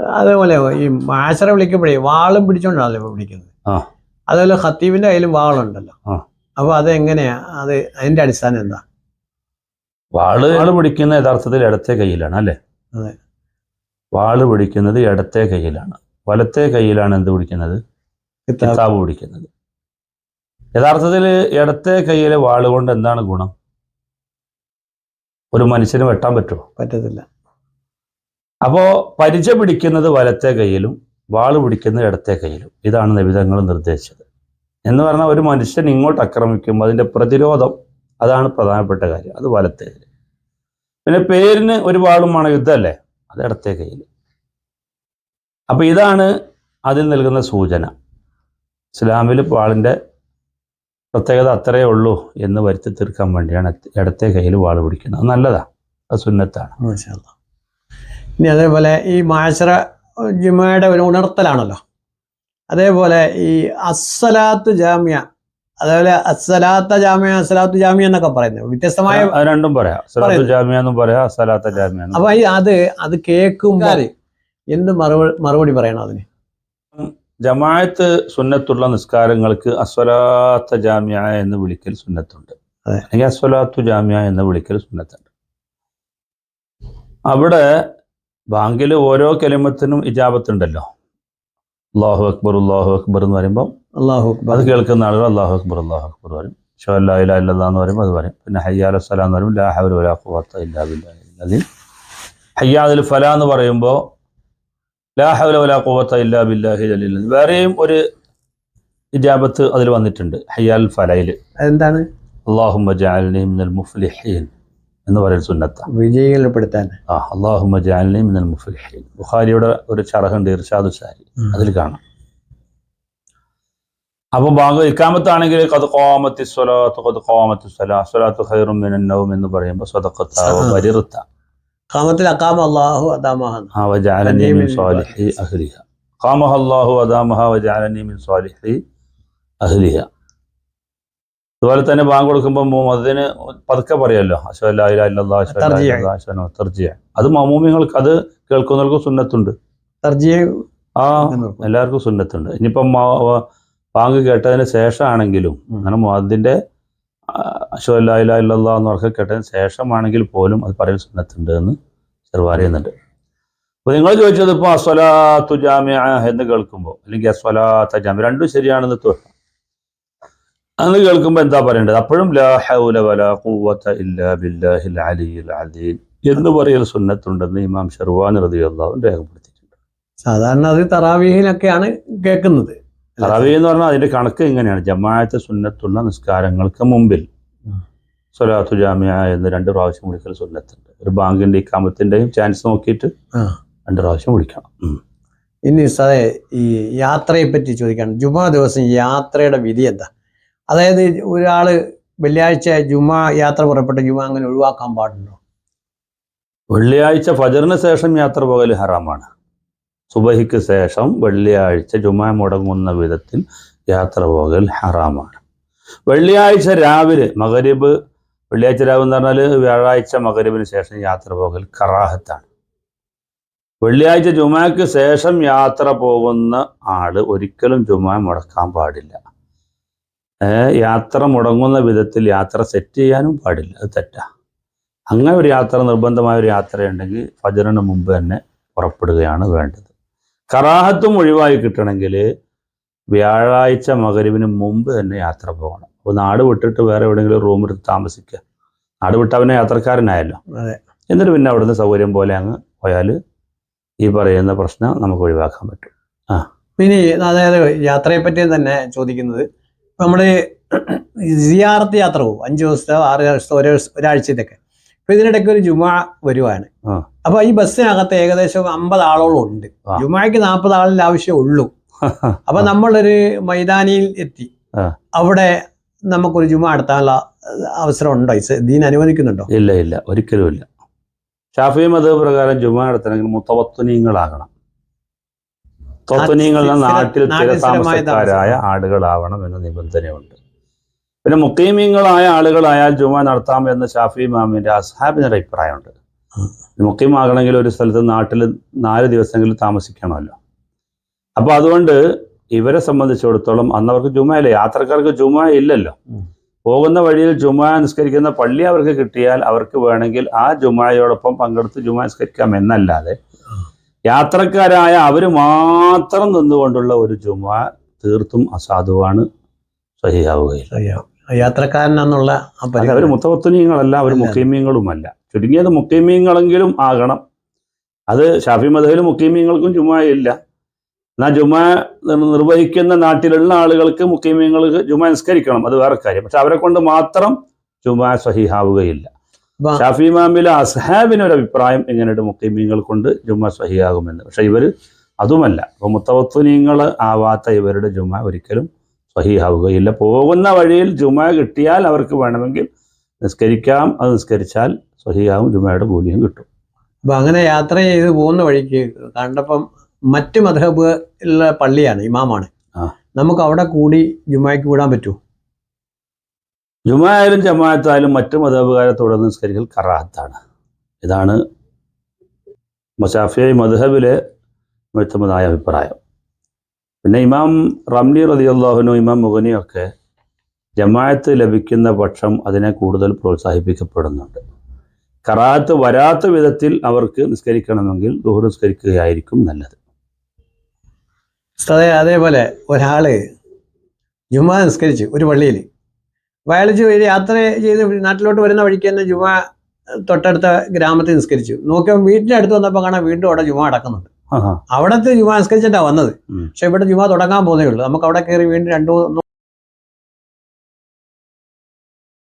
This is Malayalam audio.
അതേപോലെ ഈ മാശറ വിളിക്കുമ്പോഴേ വാളും പിടിച്ചോണ്ടാണല്ലോ വിളിക്കുന്നത് ആ. ഹത്തീബിന്റെ കയ്യിലും വാളുണ്ടല്ലോ. അപ്പൊ അതെങ്ങനെയാ? അത് അതിന്റെ അടിസ്ഥാനം എന്താ? വാൾ വാൾ പിടിക്കുന്ന യഥാർത്ഥത്തിൽ ഇടത്തെ കയ്യിലാണ് അല്ലേ? അതെ. വാൾ പിടിക്കുന്നത് ഇടത്തെ കയ്യിലാണ്. വലത്തെ കയ്യിലാണ് എന്ത് പിടിക്കുന്നത്? കിതാബ് പിടിക്കുന്നത്. യഥാർത്ഥത്തിൽ ഇടത്തെ കയ്യിലെ വാൾ കൊണ്ട് എന്താണ് ഗുണം? ഒരു മനുഷ്യന് വെട്ടാൻ പറ്റുമോ? പറ്റത്തില്ല. അപ്പോ പരിച പിടിക്കുന്നത് വലത്തെ കയ്യിലും വാൾ പിടിക്കുന്നത് ഇടത്തെ കയ്യിലും ഇതാണ് നബിതങ്ങൾ നിർദ്ദേശിച്ചത്. എന്ന് പറഞ്ഞാൽ ഒരു മനുഷ്യൻ ഇങ്ങോട്ട് ആക്രമിക്കുമ്പോൾ അതിന്റെ പ്രതിരോധം അതാണ് പ്രധാനപ്പെട്ട കാര്യം. അത് വലത്തെ കയ്യിൽ പിന്നെ പേരിന് ഒരു വാളുമാണ് യുദ്ധമല്ലേ? അത് ഇടത്തെ കയ്യിൽ അപ്പോൾ ഇതാണ് അതിൽ നൽകുന്ന സൂചന. ഇസ്ലാമിൽ വാളിന്റെ പ്രത്യേകത അത്രയേ ഉള്ളൂ എന്ന് വരുത്തി തീർക്കാൻ വേണ്ടിയാണ് ഇടത്തെ കയ്യിൽ വാൾ പിടിക്കുന്നത്. അത് നല്ലതാ. അത് സുന്നത്താണ്. ഇനി അതേപോലെ ഈ മാശറ ജുമയുടെ ഒരു ഉണർത്തലാണല്ലോ. അതേപോലെ ഈ അസ്സലാത്ത് ജാമ്യ അതേപോലെ അസ്സലാത്ത ജാമ്യ അസ്സലാത്ത് ജാമ്യ എന്നൊക്കെ പറയുന്നത്. വ്യത്യസ്തമായ രണ്ടും പറയാം. സലാത്തു പറയുന്നു. ജാമ്യ എന്നും പറയാം സലാത്ത ജാമ്യ എന്നും അപ്പൊ ഈ അത് അത് കേൾക്കുമ്പോൾ എന്ത് മറുപടി മറുപടി പറയണം അതിന്? ജമാഅത്ത് സുന്നത്തുള്ള നിസ്കാരങ്ങൾക്ക് അസ്വലാത്ത ജാമ്യ എന്ന് വിളിക്കൽ സുന്നത്തുണ്ട്. അതെ. അല്ലെങ്കിൽ അസ്വലാത്തു ജാമ്യ എന്ന് വിളിക്കൽ സുന്നത്തുണ്ട്. അവിടെ ബാങ്കിൽ ഓരോ കലിമത്തിനും ഇജാബത്തുണ്ടല്ലോ. അള്ളാഹു അക്ബർ അള്ളാഹു അക്ബർ എന്ന് പറയുമ്പോൾ അള്ളാഹു അത് കേൾക്കുന്ന ആളുകൾ അള്ളാഹു അക്ബർ അള്ളാഹു അക്ബർ പറയും. ഷോല്ലാ ഇല്ല എന്ന് പറയുമ്പോൾ അത് പറയും. പിന്നെ ഹയ്യാൽ സലാം എന്ന് പറയുമ്പോൾ ലാ ഹൗല വലാ ഖുവത്ത ഇല്ലാ ബില്ലാഹിൽ അലീം ഹയ്യാദിൽ ഫല എന്ന് പറയുമ്പോൾ ലാ ഹൗല വലാ ഖുവത്ത ഇല്ലാ ബില്ലാഹി അലീൽ അലീം. വേറെയും ഒരു ഇജാബത്ത് അതിൽ വന്നിട്ടുണ്ട്. ഹയ്യാൽ ഫലയിൽ. എന്താണ് അള്ളാഹു മജാലിൻ മുഫ്ലിഹീൻ. എന്ന് പറയുന്ന സുന്നത്ത. വിജയപ്പെടുത്താൻ ആ അള്ളാഹു ജഅൽനി മിനൽ മുഫലിഹീൻ. ബുഖാരിയുടെ ഒരു ചറഹുണ്ട് ഇർഷാദ് സാരി അതിൽ കാണാം. അപ്പൊ ബാങ്ക് ഇക്കാമത്താണെങ്കിൽ കത് കോമത്തി സ്വലാത്ത് കത് കോമത്തി സ്വലാ സ്വലാത്ത് ഖൈറും മിനന്നവും എന്ന് പറയുമ്പോൾ സ്വതക്കത്താവ. പരിറുത്ത കാമത്തിൽ അക്കാമ അള്ളാഹു അദാമഹ ആ വജഅലനി മിൻ സ്വാലിഹി അഹ്ലിഹ. ഖാമഹ അല്ലാഹു അദാമഹ വജഅലനി മിൻ സ്വാലിഹി അഹ്ലിഹ. അതുപോലെ തന്നെ ബാങ്ക് കൊടുക്കുമ്പോൾ അതിന് പതുക്കെ പറയല്ലോ അശ്വ ലാ ഇലാഹ ഇല്ലല്ലാഹ് തർജിയ. അത് മമൂമിങ്ങൾക്ക് അത് കേൾക്കുന്നവർക്ക് സുന്നത്തുണ്ട്. ആ എല്ലാവർക്കും സുന്നത്തുണ്ട്. ഇനിയിപ്പം ബാങ്ക് കേട്ടതിന് ശേഷമാണെങ്കിലും. അങ്ങനെ അതിന്റെ അശ്വല്ലാ ഇല്ലാ കേട്ടതിന് ശേഷമാണെങ്കിൽ പോലും അത് പറയാൻ സുന്നത്തുണ്ട് എന്ന് പറയുന്നുണ്ട് അപ്പോൾ നിങ്ങൾ ചോദിച്ചത് ഇപ്പോൾ അസ്വലാത്തു ജാമ്യ എന്ന് കേൾക്കുമ്പോൾ അല്ലെങ്കിൽ അസ്വലാത്ത ജാമ്യ രണ്ടും ശരിയാണെന്ന് തോന്നും അന്ന് കേൾക്കുമ്പോൾ എന്താ പറയേണ്ടത്? അപ്പോഴും ലാ ഹൗല വലാ ഖുവത ഇല്ലാ ബില്ലാഹിൽ അലിയിൽ അലീം എന്ന് പറയൽ സുന്നത്തുണ്ടെന്ന് ഇമാം ഷെർവാൻ റതി അൻഹു രേഖപ്പെടുത്തിയിട്ടുണ്ട്. സാധാരണ അത് തറാവീഹിനൊക്കെയാണ് കേൾക്കുന്നത്. തറാവീഹ് എന്ന് പറഞ്ഞാൽ അതിന്റെ കണക്ക് ഇങ്ങനെയാണ്. ജമാഅത്തെ സുന്നത്തുള്ള നിസ്കാരങ്ങൾക്ക് മുമ്പിൽ സൊലാത്തു ജാമ്യ എന്ന് രണ്ട് പ്രാവശ്യം വിളിക്കൽ സുന്നത്തുണ്ട്. ഒരു ബാങ്കിന്റെ ഇക്കാമത്തിന്റെയും ചാൻസ് നോക്കിയിട്ട് രണ്ട് പ്രാവശ്യം വിളിക്കണം. ഇനി സാറേ ഈ യാത്രയെ പറ്റി ചോദിക്കാണ്. ജുമാ ദിവസം യാത്രയുടെ വിധി എന്താ? അതായത് ഒരാൾ വെള്ളിയാഴ്ച ജുമാ യാത്ര പുറപ്പെട്ട ജുമാ അങ്ങനെ ഒഴിവാക്കാൻ പാടുണ്ടോ? വെള്ളിയാഴ്ച ഫജറിന് ശേഷം യാത്ര പോകൽ ഹറാമാണ്. സുബഹിക്ക് ശേഷം വെള്ളിയാഴ്ച ജുമാ മുടങ്ങുന്ന വിധത്തിൽ യാത്ര പോകൽ ഹറാമാണ്. വെള്ളിയാഴ്ച രാവിലെ മകരീബ് വെള്ളിയാഴ്ച രാവിലെ എന്ന് പറഞ്ഞാൽ വ്യാഴാഴ്ച മകരീബിന് ശേഷം യാത്ര പോകൽ കറാഹത്താണ്. വെള്ളിയാഴ്ച ജുമാക്ക് ശേഷം യാത്ര പോകുന്ന ആൾ ഒരിക്കലും ജുമാ മുടക്കാൻ പാടില്ല. യാത്ര മുടങ്ങുന്ന വിധത്തിൽ യാത്ര സെറ്റ് ചെയ്യാനും പാടില്ല. അത് തെറ്റാ. അങ്ങനെ ഒരു യാത്ര നിർബന്ധമായ ഒരു യാത്രയുണ്ടെങ്കിൽ ഫജറിന് മുമ്പ് തന്നെ പുറപ്പെടുകയാണ് വേണ്ടത്. കറാഹത്തും ഒഴിവായി കിട്ടണമെങ്കിൽ വ്യാഴാഴ്ച മകരുവിന് മുമ്പ് തന്നെ യാത്ര പോകണം. അപ്പോൾ നാട് വിട്ടിട്ട് വേറെ എവിടെയെങ്കിലും റൂമിൽ താമസിക്കുക. നാട് വിട്ട് അവനെ യാത്രക്കാരനായല്ലോ. എന്നിട്ട് പിന്നെ അവിടുന്ന് സൗകര്യം പോലെ അങ്ങ് പോയാൽ ഈ പറയുന്ന പ്രശ്നം നമുക്ക് ഒഴിവാക്കാൻ പറ്റും. ആ. പിന്നെ അതായത് യാത്രയെ പറ്റി തന്നെ ചോദിക്കുന്നത് നമ്മൾ സിയാറത്ത് യാത്ര പോകും. അഞ്ചു ദിവസത്തെ ആറ് ദിവസത്തെ ഒരു ഒരാഴ്ചത്തൊക്കെ. അപ്പൊ ഇതിനിടയ്ക്ക് ഒരു ജുമാ വരുവാണ്. അപ്പൊ ഈ ബസ്സിനകത്ത് ഏകദേശം അമ്പത് ആളോളം ഉണ്ട്. ജുമാക്ക് നാൽപ്പത് ആളിന്റെ ആവശ്യമേ ഉള്ളൂ. അപ്പൊ നമ്മളൊരു മൈതാനിയിൽ എത്തി. അവിടെ നമുക്കൊരു ജുമ നടത്താനുള്ള അവസരം ഉണ്ടോ? ദീൻ അനുവദിക്കുന്നുണ്ടോ? ഇല്ല ഇല്ല. ഒരിക്കലും ഇല്ല. ഷാഫി മത പ്രകാരം ജുമ നടത്തണമെങ്കിൽ മുത്തവത്തുനീങ്ങളാകണം. സ്ഥിര- നാട്ടിൽ സ്ഥിരതാമസക്കാരായ ആളുകളാവണം എന്ന നിബന്ധനയുണ്ട്. പിന്നെ മുക്കീമീങ്ങളായ ആളുകളായാൽ ജുമ നടത്താം എന്ന ഷാഫി മാമിന്റെ അസ്ഹാബിന്റെ അഭിപ്രായമുണ്ട്. മുക്കീമാകണമെങ്കിൽ ഒരു സ്ഥലത്ത് നാട്ടിൽ നാല് ദിവസമെങ്കിലും താമസിക്കണമല്ലോ. അപ്പോൾ അതുകൊണ്ട് ഇവരെ സംബന്ധിച്ചിടത്തോളം അന്ന് അവർക്ക് ജുമയല്ല? യാത്രക്കാർക്ക് ജുമ ഇല്ലല്ലോ. പോകുന്ന വഴിയിൽ ജുമ നിസ്കരിക്കുന്ന പള്ളി അവർക്ക് കിട്ടിയാൽ അവർക്ക് വേണമെങ്കിൽ ആ ജുമായോടൊപ്പം പങ്കെടുത്ത് ജുമ നിസ്കരിക്കാം എന്നല്ലാതെ യാത്രക്കാരായ അവർ മാത്രം നിന്നുകൊണ്ടുള്ള ഒരു ജുമ തീർത്തും അസാധുവാണ് സഹിയാവുകയില്ല. യാത്രക്കാരനെന്നുള്ള അവർ മുത്തവത്തുനീങ്ങളല്ല അവർ അല്ല. മുഖീമീങ്ങളുമല്ല ചുരുങ്ങിയത് മുഖീമീങ്ങളെങ്കിലും ആകണം. അത് ഷാഫി മതയിൽ മുഖീമീങ്ങൾക്കും ജുമാ എന്നാൽ ജുമ നിർവഹിക്കുന്ന നാട്ടിലുള്ള ആളുകൾക്ക് മുഖീമീങ്ങൾക്ക് ജുമ നിസ്കരിക്കണം. അത് വേറെ കാര്യം. പക്ഷെ അവരെ കൊണ്ട് മാത്രം ജുമാ സഹിഹാവുകയില്ല. ഷാഫി മാമിലെ അസ്ഹാബിന് ഒരു അഭിപ്രായം എങ്ങനെയുണ്ട് മുഖീമീങ്ങൾ കൊണ്ട് ജുമ്മ സഹിയാകുമെന്ന്. പക്ഷെ ഇവർ അതുമല്ല. അപ്പോൾ മുത്തവത്തുനീങ്ങൾ ആവാത്ത ഇവരുടെ ജുമ ഒരിക്കലും സഹിയാവുകയില്ല. പോകുന്ന വഴിയിൽ ജുമ കിട്ടിയാൽ അവർക്ക് വേണമെങ്കിൽ നിസ്കരിക്കാം. അത് നിസ്കരിച്ചാൽ സഹിയാവും. ജുമയുടെ ഭൂമിയും കിട്ടും. അപ്പൊ അങ്ങനെ യാത്ര ചെയ്ത് പോകുന്ന വഴിക്ക് കണ്ടപ്പം മറ്റ് മധബുള്ള പള്ളിയാണ് ഇമാമാണ്. നമുക്ക് അവിടെ കൂടി ജുമായ്ക്ക് കൂടാൻ പറ്റുമോ? ജുമായാലും ജമാഅത്തായാലും മറ്റു മതബുകാരെ തുടർന്ന് നിസ്കരിക്കൽ കറാഹത്താണ് ഇതാണ് മഷാഫിയായി മധബിലെ മുഴുത്തമതായ അഭിപ്രായം. പിന്നെ ഇമാം റംലി റതിയുള്ളാഹുനു ഇമാം മുഗനിയും ഒക്കെ ജമാഅത്ത് ലഭിക്കുന്ന പക്ഷം അതിനെ കൂടുതൽ പ്രോത്സാഹിപ്പിക്കപ്പെടുന്നുണ്ട്. കറാഹത്ത് വരാത്ത വിധത്തിൽ അവർക്ക് നിസ്കരിക്കണമെങ്കിൽ ദുഹർ നിസ്കരിക്കുകയായിരിക്കും നല്ലത്. അതെ അതേപോലെ ഒരാൾ ജുമാ നിസ്കരിച്ച് ഒരു പള്ളിയിൽ അപ്പൊ വഴി യാത്ര ചെയ്ത് നാട്ടിലോട്ട് വരുന്ന വഴിക്ക് തന്നെ ജുമാ തൊട്ടടുത്ത ഗ്രാമത്തിൽ നിസ്കരിച്ചു. നോക്കിയപ്പോൾ വീട്ടിന്റെ അടുത്ത് വന്നപ്പോൾ കാണാൻ വീണ്ടും അവിടെ ജുമാ അടക്കുന്നുണ്ട്. അവിടത്തെ ജുമാ നിസ്കരിച്ചിട്ടാണ് വന്നത്. പക്ഷെ ഇവിടെ ജുമാ തുടങ്ങാൻ പോകുന്നേ ഉള്ളൂ. നമുക്ക് അവിടെ കയറി വീണ്ടും രണ്ടു